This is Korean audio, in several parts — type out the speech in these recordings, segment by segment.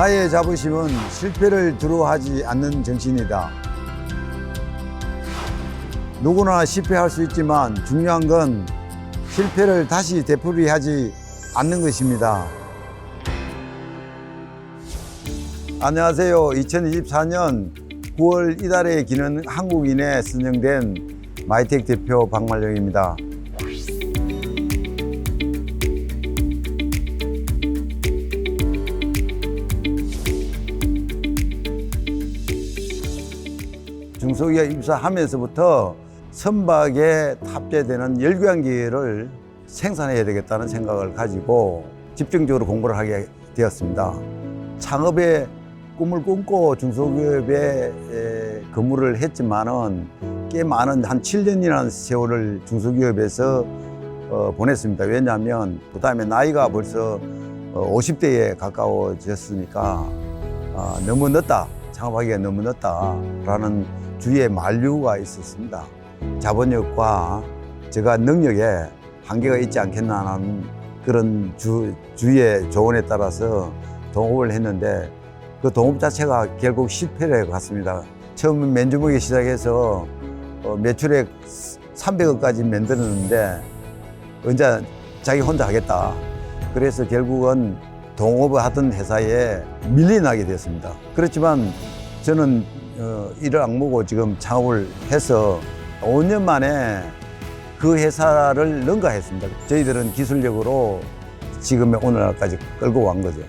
나의 자부심은 실패를 두려워하지 않는 정신이다. 누구나 실패할 수 있지만 중요한 건 실패를 다시 되풀이하지 않는 것입니다. 안녕하세요. 2024년 9월 이달에 기는 한국인에 선정된 마이텍 대표 박말령입니다. 중소기업 입사하면서부터 선박에 탑재되는 열교환기를 생산해야 되겠다는 생각을 가지고 집중적으로 공부를 하게 되었습니다. 창업의 꿈을 꿈고 중소기업에 에, 근무를 했지만은 꽤 많은 한 7년이라는 세월을 중소기업에서 어, 보냈습니다. 왜냐하면 그 다음에 나이가 벌써 어, 50대에 가까워졌으니까 아, 너무 늦다. 창업하기가 너무 늦다라는 주위에 만류가 있었습니다. 자본력과 제가 능력에 한계가 있지 않겠나 하는 그런 주, 주위의 조언에 따라서 동업을 했는데 그 동업 자체가 결국 실패를 해갔습니다. 처음 맨주먹이 시작해서 어, 매출액 300억까지 만들었는데 언제 자기 혼자 하겠다. 그래서 결국은 동업을 하던 회사에 밀려나게 됐습니다. 그렇지만 저는 어, 이를 악무고 지금 창업을 해서 5년 만에 그 회사를 능가했습니다. 저희들은 기술력으로 지금의 오늘날까지 끌고 온 거죠.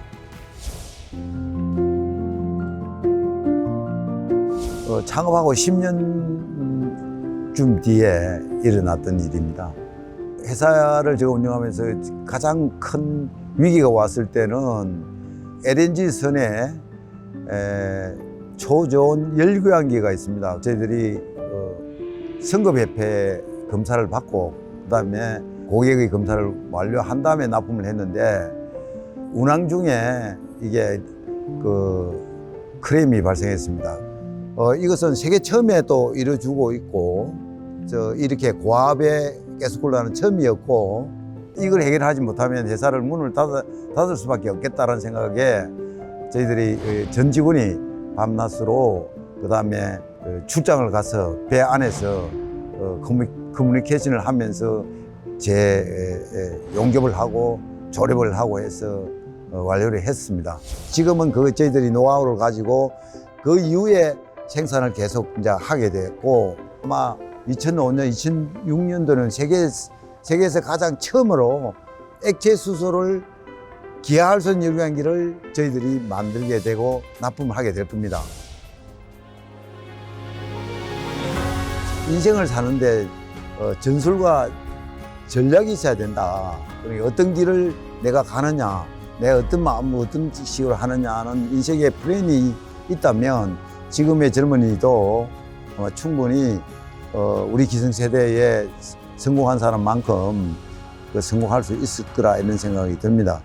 어, 창업하고 10년쯤 뒤에 일어났던 일입니다. 회사를 제가 운영하면서 가장 큰 위기가 왔을 때는 LNG 선에 에, 초저온 열교환기가 있습니다. 저희들이 어, 선급협회 검사를 받고 그다음에 고객의 검사를 완료한 다음에 납품을 했는데 운항 중에 이게 그 크레임이 발생했습니다. 어, 이것은 세계 처음에 또 이뤄주고 있고 저 이렇게 고압의 가스쿨러는 처음이었고 이걸 해결하지 못하면 회사를 문을 닫아, 닫을 수밖에 없겠다는 생각에 저희들이 어, 전 직원이 밤낮으로 그 다음에 출장을 가서 배 안에서 어, 커뮤니- 커뮤니케이션을 하면서 에, 용접을 하고 조립을 하고 해서 어, 완료를 했습니다. 지금은 그 저희들이 노하우를 가지고 그 이후에 생산을 계속 이제 하게 됐고 아마 2005년, 2006년도는 세계 세계에서 가장 처음으로 액체 수소를 기하할선 열광기를 저희들이 만들게 되고 납품을 하게 될 겁니다. 인생을 사는데 어, 전술과 전략이 있어야 된다. 그러니까 어떤 길을 내가 가느냐, 내가 어떤 마음, 어떤 식으로 하느냐는 인생의 플랜이 있다면 지금의 젊은이도 충분히 어, 우리 기성세대에 성공한 사람만큼 그 성공할 수 있을 거라 이런 생각이 듭니다.